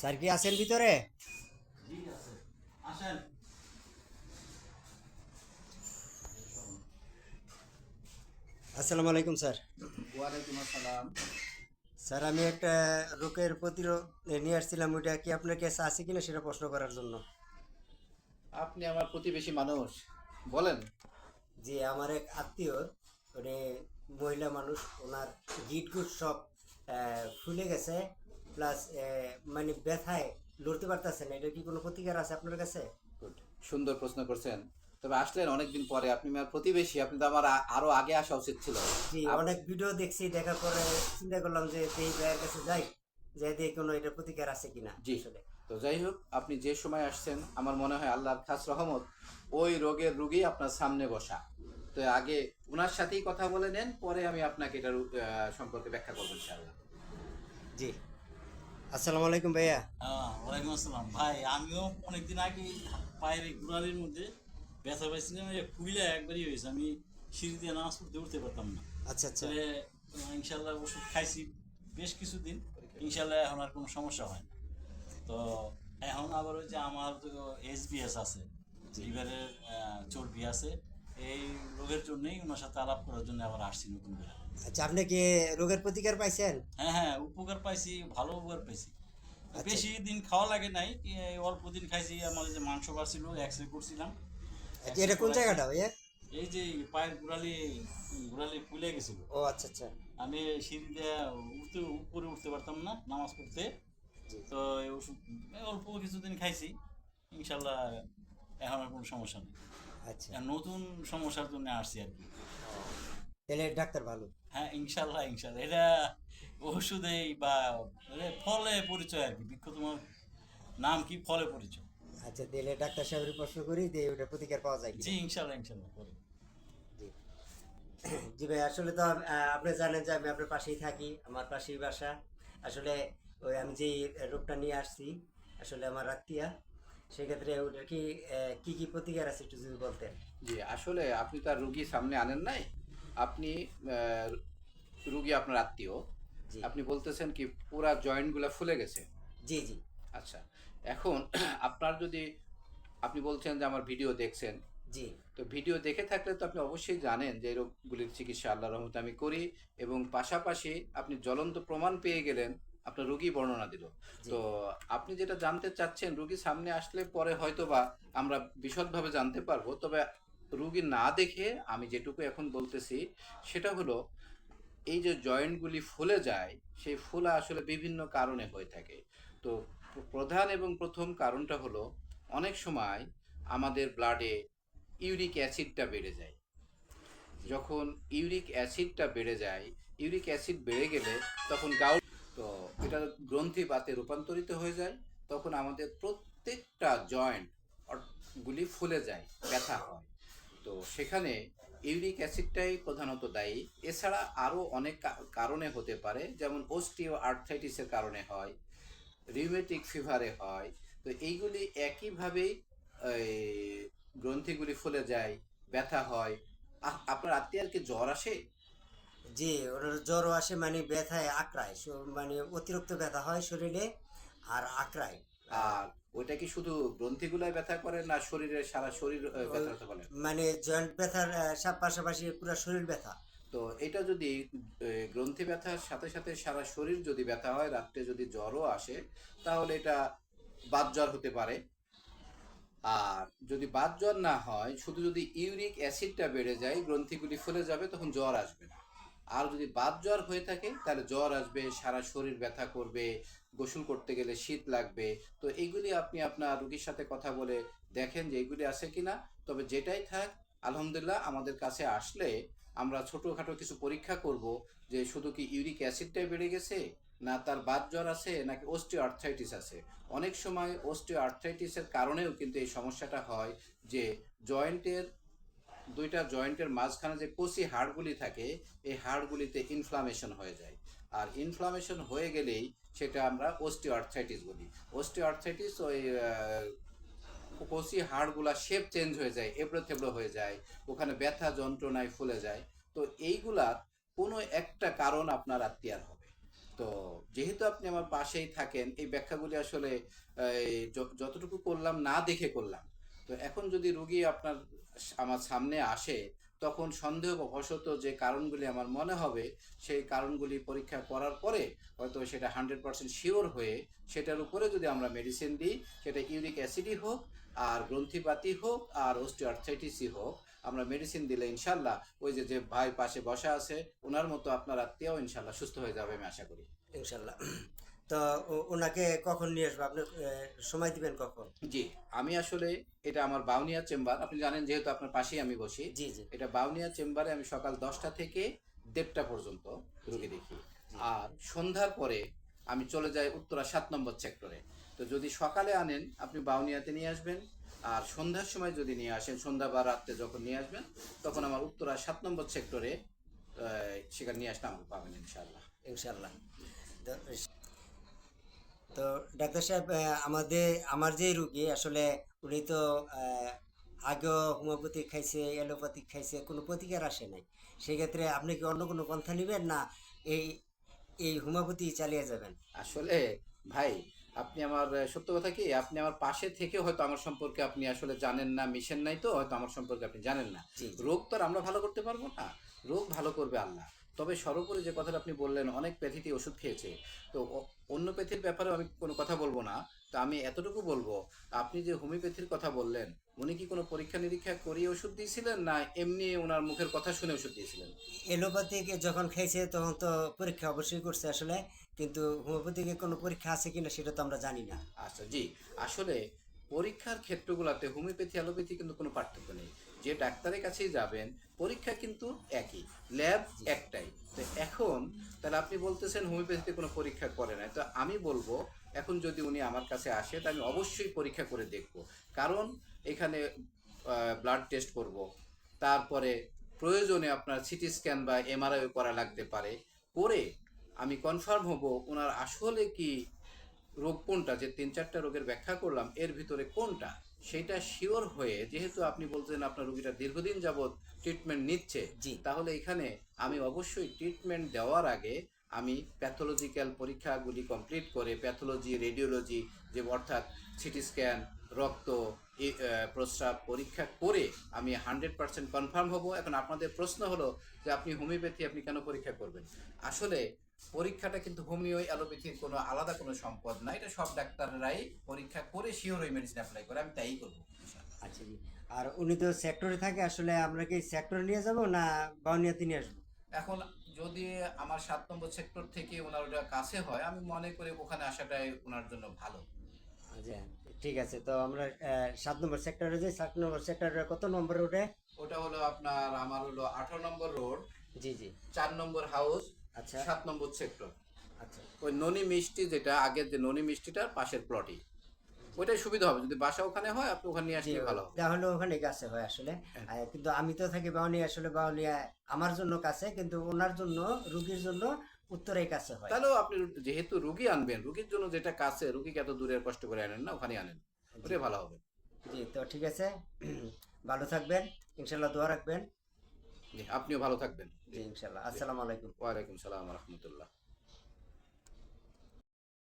Sir কি আছেন ভিতরে? আসেন আসসালামু আলাইকুম স্যার। ওয়ালাইকুম আসসালাম স্যার আমি একটা রোগের প্রতিরোধ নিয়ে আসছিলাম ওইটা কি আপনার কাছে আছে কিনা সেটা প্রশ্ন করার জন্য। আপনি আমার প্রতিবেশী মানুষ বলেন। যে আমার এক আত্মীয় মানে মহিলা মানুষ ওনার গিট গুট সব ফুলে গেছে। প্লাস মানে ব্যথায় লড়তে পারতেছেন এটা কি কোনো প্রতিকার আছে আপনার কাছে. সুন্দর প্রশ্ন করছেন। তবে আসলেন অনেকদিন পরে আপনি আমার প্রতিবেশী আপনি তো আমার আরও আগে আসা উচিত ছিল। জি অনেক ভিডিও দেখছি দেখার পরে চিন্তা করলাম যে এই ভাইয়ের কাছে যাই যাই দিয়ে কোনো এটা প্রতিকার আছে কিনা জি। আসলে। তো যাই হোক আপনি যে সময় আসছেন আমার মনে হয় আল্লাহর খাস রহমত ওই রোগের রুগী আপনার সামনে বসা। তো আগে ওনার সাথেই কথা বলে নেন পরে আমি আপনাকে এটার সম্পর্কে ব্যাখ্যা করব ইনশাআল্লাহ। জি। আসসালামু আলাইকুম ভাইয়া। ওয়ালাইকুম আসসালাম। ভাই আমিও অনেকদিন আগে পায়ের গোড়ালির মধ্যে ব্যথা পাইছিলাম যে ফুলে একবারই হয়েছে। আমি সিঁড়ি দিয়ে নামাজ পড়তে উঠতে পারতাম না। আচ্ছা আচ্ছা। ইনশাল্লাহ ওষুধ খাইছি বেশ কিছুদিন। ইনশাল্লাহ এখন আর কোনো সমস্যা হয় না। তো এখন আবার ওই যে আমার তো এসবিএস আছে লিভারের চর্বি আছে। এই রোগের জন্যই ওনার সাথে আলাপ করার জন্য আবার আসছি নতুন করে। আচ্ছা আপনি কি রোগের প্রতিকার পাইছেন? হ্যাঁ হ্যাঁ উপকার পাইছি ভালো উপকার পাইছি। আচ্ছা। বেশি দিন খাওয়া লাগে নাই অল্প দিন খাইছি আমার যে মাংস বাড়ছিল এক্স রে করছিলাম। আচ্ছা, এটা কোন জায়গাটা ভাইয়া? এই যে পায়ের গোড়ালি গোড়ালি ফুলে গেছিল। ও আচ্ছা আচ্ছা। আমি সিঁড়ি দিয়ে উঠতে উপরে উঠতে পারতাম না নামাজ পড়তে। তো এই ওষুধ অল্প কিছুদিন খাইছি ইনশাল্লাহ এখন আর কোনো সমস্যা নেই। আচ্ছা। নতুন সমস্যার জন্য আসছি আর কি। তাহলে ডাক্তার ভালো। হ্যাঁ ইনশাল্লাহ ইনশাল্লাহ। এটা ওষুধেই বা ফলে পরিচয় আর কি বিখ্যাত তোমার নাম কি? ফলে পরিচয়। আচ্ছা তাহলে ডাক্তার সাহেবের প্রশ্ন করি যে ওটা প্রতিকার পাওয়া যায় জি ইনশাল্লাহ ইনশাল্লাহ করে। জি। জি ভাই আসলে তো আপনি জানেন যে আমি আপনার পাশেই থাকি আমার পাশেই বাসা। আসলে ওই আমি যে রোগটা নিয়ে আসছি আসলে আমার আত্মীয়া সেক্ষেত্রে ওটার কি কি কি প্রতিকার আছে একটু যদি বলতেন? জি আসলে আপনি তো আর রুগী সামনে আনেন নাই। আপনি রুগী আপনার আত্মীয়। আপনি বলতেছেন কি পুরা জয়েন্টগুলা ফুলে গেছে। জি জি। আচ্ছা এখন আপনার যদি আপনি বলছেন যে আমার ভিডিও দেখছেন। জি। তো ভিডিও দেখে থাকলে তো আপনি অবশ্যই জানেন যে এই রোগগুলির চিকিৎসা আল্লাহ রহমতে আমি করি এবং পাশাপাশি আপনি জ্বলন্ত প্রমাণ পেয়ে গেলেন। আপনার রোগী বর্ণনা দিল। তো আপনি যেটা জানতে চাচ্ছেন রুগী সামনে আসলে পরে হয়তোবা আমরা বিশদভাবে জানতে পারব। তবে রুগী না দেখে আমি যেটুকু এখন বলতেছি সেটা হলো এই যে জয়েন্টগুলি ফুলে যায় সেই ফুলা আসলে বিভিন্ন কারণে হয়ে থাকে। তো প্রধান এবং প্রথম কারণটা হলো অনেক সময় আমাদের ব্লাডে ইউরিক অ্যাসিডটা বেড়ে যায়। যখন ইউরিক অ্যাসিডটা বেড়ে যায় ইউরিক অ্যাসিড বেড়ে গেলে তখন গাউট তো এটা গ্রন্থি বাতে রূপান্তরিত হয়ে যায়, তখন আমাদের প্রত্যেকটা জয়েন্ট গুলি ফুলে যায়, ব্যথা হয়। তো সেখানে ইউরিক অ্যাসিডটাই প্রধানত দায়ী। এছাড়া আরও অনেক কারণে হতে পারে, যেমন ওস্টিও আর্থাইটিসের কারণে হয় রিউমেটিক ফিভারে হয়। তো এইগুলি একইভাবেই গ্রন্থিগুলি ফুলে যায়, ব্যথা হয়। আপনার আত্মীয়ার কি জ্বর আসে? জি ওর জ্বরও আসে মানে ব্যথায় আঁকড়ায় মানে অতিরিক্ত ব্যথা হয় শরীরে আর আঁকড়ায় আর ওইটা কি শুধু গ্রন্থিগুলোয় ব্যথা করে না শরীরের সারা শরীর ব্যথা মানে জয়েন্ট ব্যথার পাশাপাশি পুরো শরীর ব্যথা। তো এটা যদি গ্রন্থি ব্যথার সাথে সাথে সারা শরীর যদি ব্যথা হয় রাত্রে যদি জ্বরও আসে তাহলে এটা বাত জ্বর হতে পারে। আর যদি বাত জ্বর না হয় শুধু যদি ইউরিক অ্যাসিডটা বেড়ে যায় গ্রন্থিগুলি ফুলে যাবে তখন জ্বর আসবে না। আর যদি বাত জ্বর হয়ে থাকে, তাহলে জ্বর আসবে, সারা শরীর ব্যথা করবে, গোসল করতে গেলে শীত লাগবে। তো এইগুলি আপনি আপনার রুগীর সাথে কথা বলে দেখেন যে এইগুলি আছে কিনা। তবে যেটাই থাক, আলহামদুলিল্লাহ আমাদের কাছে আসলে আমরা ছোটোখাটো কিছু পরীক্ষা করব যে শুধু কি ইউরিক অ্যাসিডটাই বেড়ে গেছে, না তার বাত জ্বর আছে, নাকি ওস্টিও আর্থ্রাইটিস আছে। অনেক সময় ওস্টিও আর্থ্রাইটিসের কারণেও কিন্তু এই সমস্যাটা হয় যে জয়েন্টের দুইটা জয়েন্টের মাঝখানে যে কষি হাড়গুলি থাকে, এই হাড়গুলিতে ইনফ্লামেশন হয়ে যায়। আর ইনফ্লামেশন হয়ে গেলেই সেটা আমরা ওস্টিও আর্থ্রাইটিস বলি। ওস্টিও আর্থ্রাইটিস ওই কষি হাড়গুলা শেপ চেঞ্জ হয়ে যায়, এবড়ো থেবড়ো হয়ে যায়, ওখানে ব্যথা যন্ত্রণায় ফুলে যায়। তো এইগুলার কোনো একটা কারণ আপনার আত্মীয়ার হবে। তো যেহেতু আপনি আমার পাশেই থাকেন, এই ব্যাখ্যাগুলি আসলে যতটুকু করলাম না দেখে করলাম। তো এখন যদি রুগী আপনার আমার সামনে আসে, তখন সন্দেহবশত যে কারণগুলি আমার মনে হবে, সেই কারণগুলি পরীক্ষা করার পরে হয়তো সেটা হান্ড্রেড পার্সেন্ট শিওর হয়ে সেটার উপরে যদি আমরা মেডিসিন দিই, সেটা ইউরিক অ্যাসিডই হোক, আর গ্রন্থিপাতি হোক, আর অস্টিওআর্থাইটিসই হোক, আমরা মেডিসিন দিলে ইনশাল্লাহ ওই যে যে ভাই পাশে বসা আছে, ওনার মতো আপনার আত্মীয় ইনশাল্লাহ সুস্থ হয়ে যাবে আমি আশা করি। ইনশাল্লাহ। তো ওনাকে কখন নিয়ে আসব? আপনি সময় দিবেন কখন? জি আমি আসলে এটা আমার বাউনিয়া চেম্বার আপনি জানেন যেহেতু আপনার পাশেই আমি বসি জি জি। এটা বাউনিয়া চেম্বারে আমি সকাল দশটা থেকে দেড়টা পর্যন্ত রুগী দেখি। আর সন্ধ্যার পরে আমি চলে যাই উত্তরা সাত নম্বর সেক্টরে। তো যদি সকালে আনেন আপনি বাউনিয়াতে নিয়ে আসবেন আর সন্ধ্যার সময় যদি নিয়ে আসেন সন্ধ্যা বা রাত্রে যখন নিয়ে আসবেন তখন আমার উত্তরা সাত নম্বর সেক্টরে সেখানে নিয়ে আসলে আমাকে পাবেন ইনশাল্লাহ ইনশাল্লাহ তো ডাক্তার সাহেব আমাদের আমার যে রুগী আসলে উনি তো আগেও হোমিওপ্যাথিক খাইছে অ্যালোপ্যাথিক খাইছে কোনো প্রতিকার আসে নাই। সেক্ষেত্রে আপনি কি অন্য কোনো পন্থা নেবেন না এই এই হোমিওপ্যাথি চালিয়ে যাবেন? আসলে ভাই আপনি আমার সত্য কথা কি? আপনি আমার পাশে থেকে হয়তো আমার সম্পর্কে আপনি আসলে জানেন না মিশেন নাই তো হয়তো আমার সম্পর্কে আপনি জানেন না। রোগ তো আর আমরা ভালো করতে পারব না। রোগ ভালো করবে আল্লাহ। তবে সর্বোপরি যে কথাটা আপনি বললেন অনেক প্যাথিতে ওষুধ খেয়েছে। তো অন্য প্যাথির ব্যাপারে আমি কোনো কথা বলব না। তো আমি এতটুকু বলব আপনি যে হোমিওপ্যাথির কথা বললেন উনি কি কোনো পরীক্ষা নিরীক্ষা করিয়ে ওষুধ দিয়েছিলেন না এমনি ওনার মুখের কথা শুনে ওষুধ দিয়েছিলেন? এলোপ্যাথিক যখন খেয়েছে তখন তো পরীক্ষা অবশ্যই করছে আসলে কিন্তু হোমিওপ্যাথিকে কোনো পরীক্ষা আছে কিনা সেটা তো আমরা জানি না। আচ্ছা জি। আসলে পরীক্ষার ক্ষেত্রগুলোতে হোমিওপ্যাথি অ্যালোপ্যাথি কিন্তু কোনো পার্থক্য নেই। যে ডাক্তারের কাছেই যাবেন, পরীক্ষা কিন্তু একই, ল্যাব একটাই। তো এখন তাহলে আপনি বলতেছেন হোমিওপ্যাথিতে কোনো পরীক্ষা করে না তো আমি বলব, এখন যদি উনি আমার কাছে আসে তা আমি অবশ্যই পরীক্ষা করে দেখব। কারণ এখানে ব্লাড টেস্ট করব। তারপরে প্রয়োজনে আপনার সিটি স্ক্যান বা এমআরআই করা লাগতে পারে। করে আমি কনফার্ম হব ওনার আসলে কি রোগ কোনটা, যে তিন চারটা রোগের ব্যাখ্যা করলাম, এর ভিতরে কোনটা? সেটা শিওর হয়ে যেহেতু আপনি বলছেন আপনার রোগীটা দীর্ঘদিন যাবৎ ট্রিটমেন্ট নিচ্ছে জি। তাহলে এখানে আমি অবশ্যই ট্রিটমেন্ট দেওয়ার আগে আমি প্যাথোলজিক্যাল পরীক্ষাগুলি কমপ্লিট করে প্যাথোলজি রেডিওলজি যে অর্থাৎ সিটি স্ক্যান রক্ত প্রস্রাব পরীক্ষা করে আমি হান্ড্রেড পার্সেন্ট কনফার্ম হব এখন আপনাদের প্রশ্ন হলো যে আপনি হোমিওপ্যাথি আপনি কেন পরীক্ষা করবেন আসলে পরীক্ষাটা কিন্তু হোমিও অ্যালোপ্যাথির কোনো আলাদা কোনো সম্পদ না। এটা সব ডাক্তাররাই পরীক্ষা করে শিওর ওই মেডিসিন অ্যাপ্লাই করে আমি তাই করব। আচ্ছা জি। আর উনি তো সেক্টরে থাকে আসলে আমরা কি সেক্টরে নিয়ে যাব না বাউনিয়াতে নিয়ে আসব? এখন যদি আমার সাত নম্বর সেক্টর থেকে ওনার ওটা কাছে হয় আমি মনে করি ওখানে আসাটাই ওনার জন্য ভালো। আচ্ছা ঠিক আছে। তো আমরা সাত নম্বর সেক্টরে যাই। সাত নম্বর সেক্টরে কত নম্বর ওঠে ওটা হলো আপনার আমার হলো আঠারো নম্বর রোড জি জি। চার নম্বর হাউস আচ্ছা। সাত নম্বর সেক্টর আচ্ছা। ওই ননি মিষ্টি যেটা আগের যে ননি মিষ্টিটার পাশের প্লটই ওইটাই সুবিধা হবে যদি বাসা ওখানে হয় আপনি ওখানে নিয়ে আসলে ভালো হবে। তাহলে ওখানে কাছে হয় আসলে। হ্যাঁ। কিন্তু আমি তো থাকি বাউনিয়া আসলে বাউনিয়া আমার জন্য কাছে কিন্তু ওনার জন্য রুগীর জন্য উত্তরেই কাছে হয়। তাহলেও আপনি যেহেতু রুগী আনবেন রুগীর জন্য যেটা কাছে রুগীকে এত দূরের কষ্ট করে আনেন না ওখানে আনেন। ওটাই ভালো হবে। জি তো ঠিক আছে। ভালো থাকবেন ইনশাল্লাহ দোয়া রাখবেন। আপনিও ভালো থাকবেন। জি ইনশাল্লাহ। আসসালামু আলাইকুম। ওয়ালাইকুম সালাম রহমতুল্লাহ।